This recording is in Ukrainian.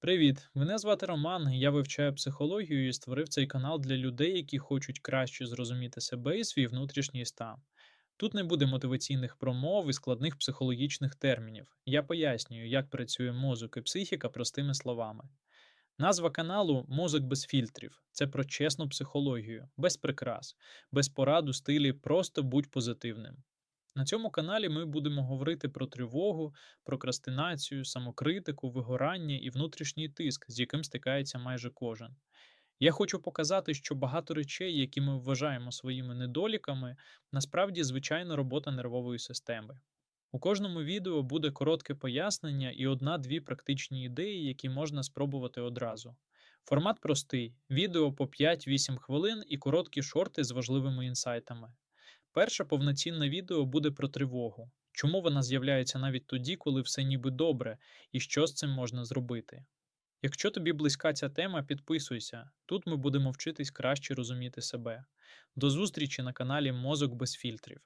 Привіт! Мене звати Роман. Я вивчаю психологію і створив цей канал для людей, які хочуть краще зрозуміти себе і свій внутрішній стан. Тут не буде мотиваційних промов і складних психологічних термінів. Я пояснюю, як працює мозок і психіка простими словами. Назва каналу Мозок без фільтрів. Це про чесну психологію, без прикрас, без порад у стилі просто будь позитивним. На цьому каналі ми будемо говорити про тривогу, прокрастинацію, самокритику, вигорання і внутрішній тиск, з яким стикається майже кожен. Я хочу показати, що багато речей, які ми вважаємо своїми недоліками, насправді звичайна робота нервової системи. У кожному відео буде коротке пояснення і одна-дві практичні ідеї, які можна спробувати одразу. Формат простий: відео по 5-8 хвилин і короткі шорти з важливими інсайтами. Перше повноцінне відео буде про тривогу. Чому вона з'являється навіть тоді, коли все ніби добре, і що з цим можна зробити? Якщо тобі близька ця тема, підписуйся. Тут ми будемо вчитись краще розуміти себе. До зустрічі на каналі Мозок без фільтрів.